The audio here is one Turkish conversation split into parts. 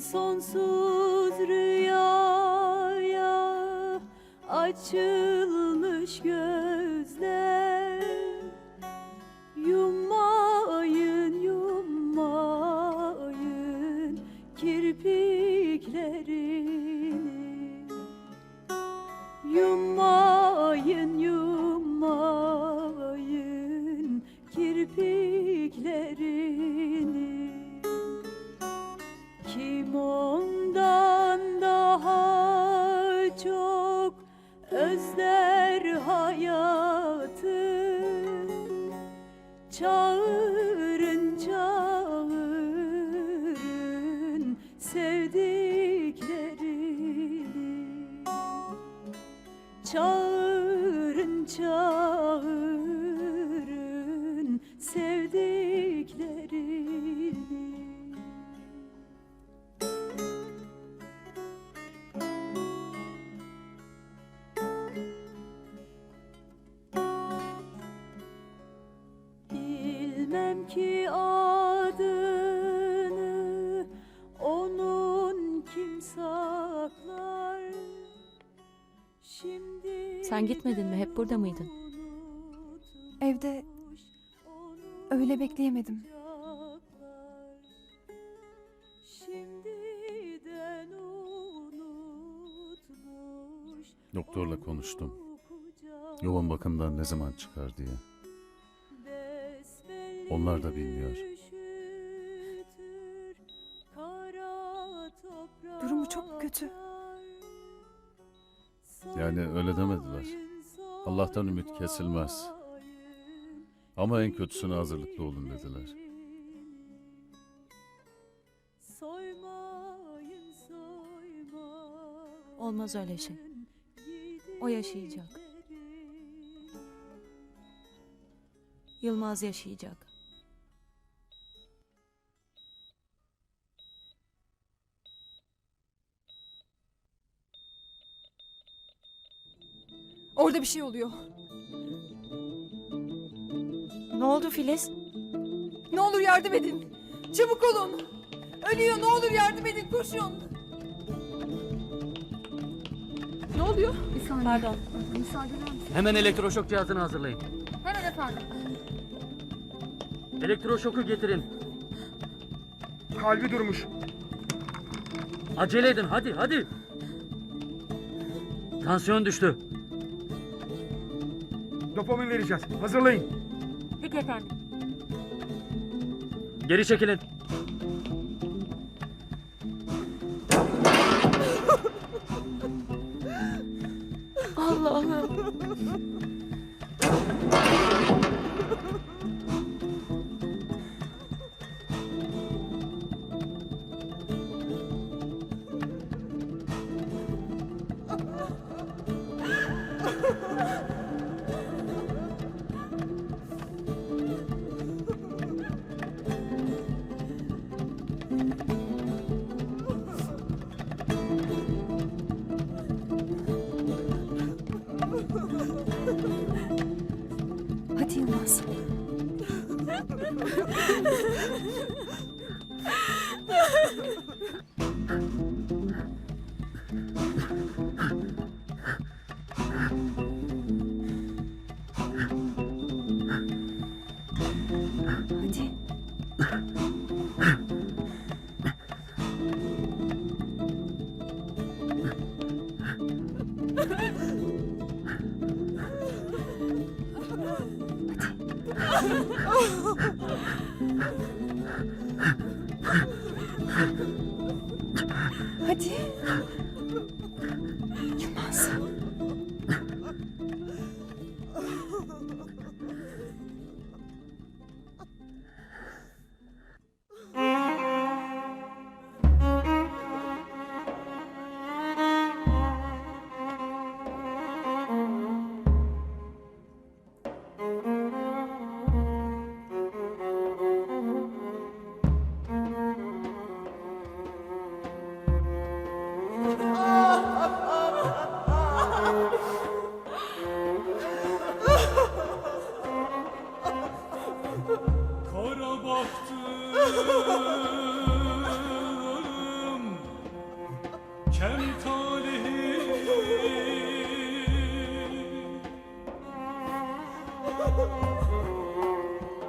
sonsuz rüyaya açılmış gözler sevdiklerini Çağırın çağırın sevdiklerini Bilmem ki adını Sen gitmedin mi? Hep burada mıydın? Evde öyle bekleyemedim. Doktorla konuştum. Yoğun bakımdan ne zaman çıkar diye. Onlar da bilmiyor. Durumu çok kötü. Yani öyle demediler. Allah'tan ümit kesilmez. Ama en kötüsüne hazırlıklı olun dediler. Olmaz öyle şey. O yaşayacak. Yılmaz yaşayacak. Orada bir şey oluyor. Ne oldu Filiz? Ne olur yardım edin. Çabuk olun. Ölüyor ne olur yardım edin koşun. Ne oluyor? Pardon. Hemen elektroşok cihazını hazırlayın. Hemen efendim. Elektroşoku getirin. Kalbi durmuş. Acele edin hadi hadi. Tansiyon düştü. Dopamin vereceğiz. Hazırlayın. Peki efendim. Geri çekilin. Allah'ım. 进吧，行，安静。Hadi Yılmaz. Kem talihim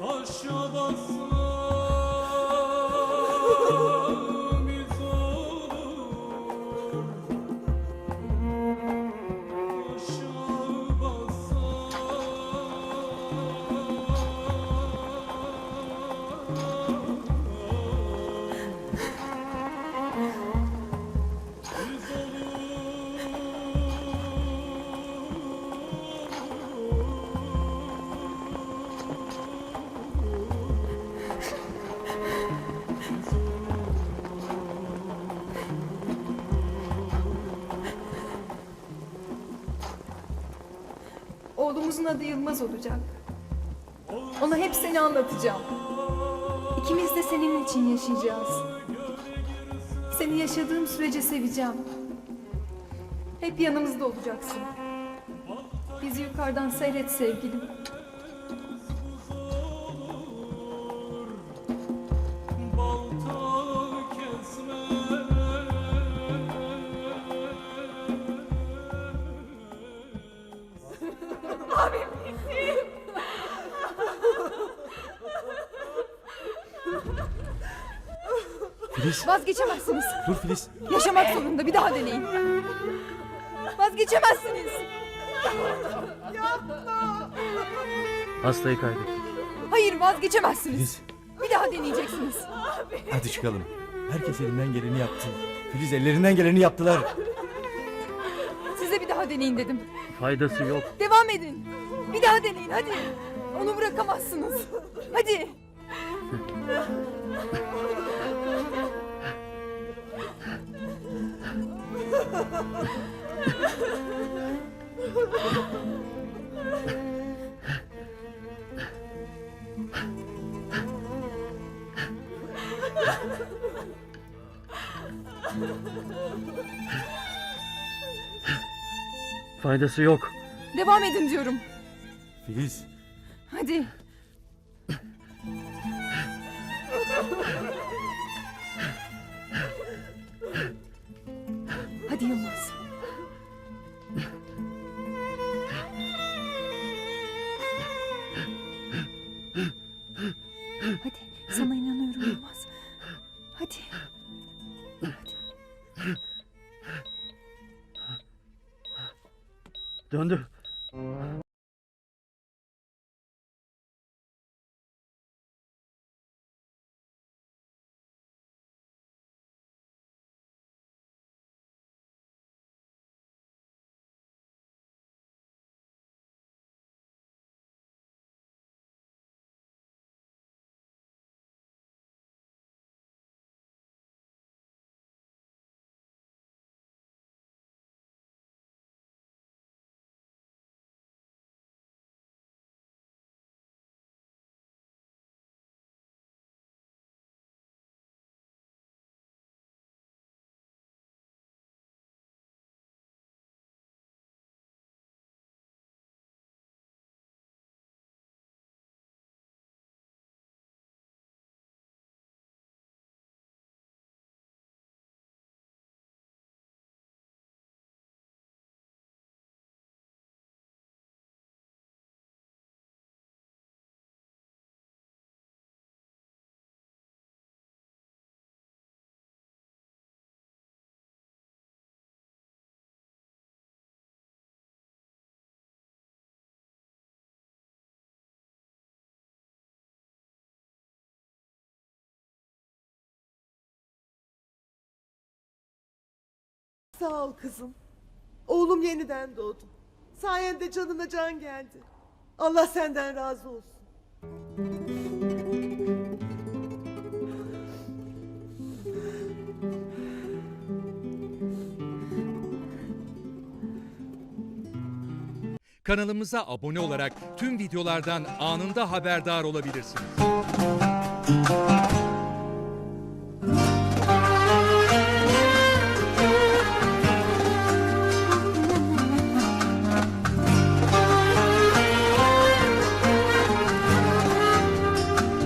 Taş yabası Oğlumuzun adı Yılmaz olacak. Ona hep seni anlatacağım. İkimiz de senin için yaşayacağız. Seni yaşadığım sürece seveceğim. Hep yanımızda olacaksın. Bizi yukarıdan seyret sevgilim. Vazgeçemezsiniz. Dur Filiz. Yaşamak zorunda bir daha deneyin. Vazgeçemezsiniz. Hastayı kaybettik. Hayır vazgeçemezsiniz. Filiz. Bir daha deneyeceksiniz. Hadi çıkalım. Herkes elinden geleni yaptı. Filiz ellerinden geleni yaptılar. Size bir daha deneyin dedim. Faydası yok. Devam edin. Bir daha deneyin hadi. Onu bırakamazsınız. Hadi. Faydası yok. Devam edin diyorum. Filiz. Hadi. Hadi Yılmaz. Hadi sana inanıyorum Yılmaz. Hadi. Sağ ol kızım. Oğlum yeniden doğdu. Sayende canına can geldi. Allah senden razı olsun. Kanalımıza abone olarak tüm videolardan anında haberdar olabilirsiniz.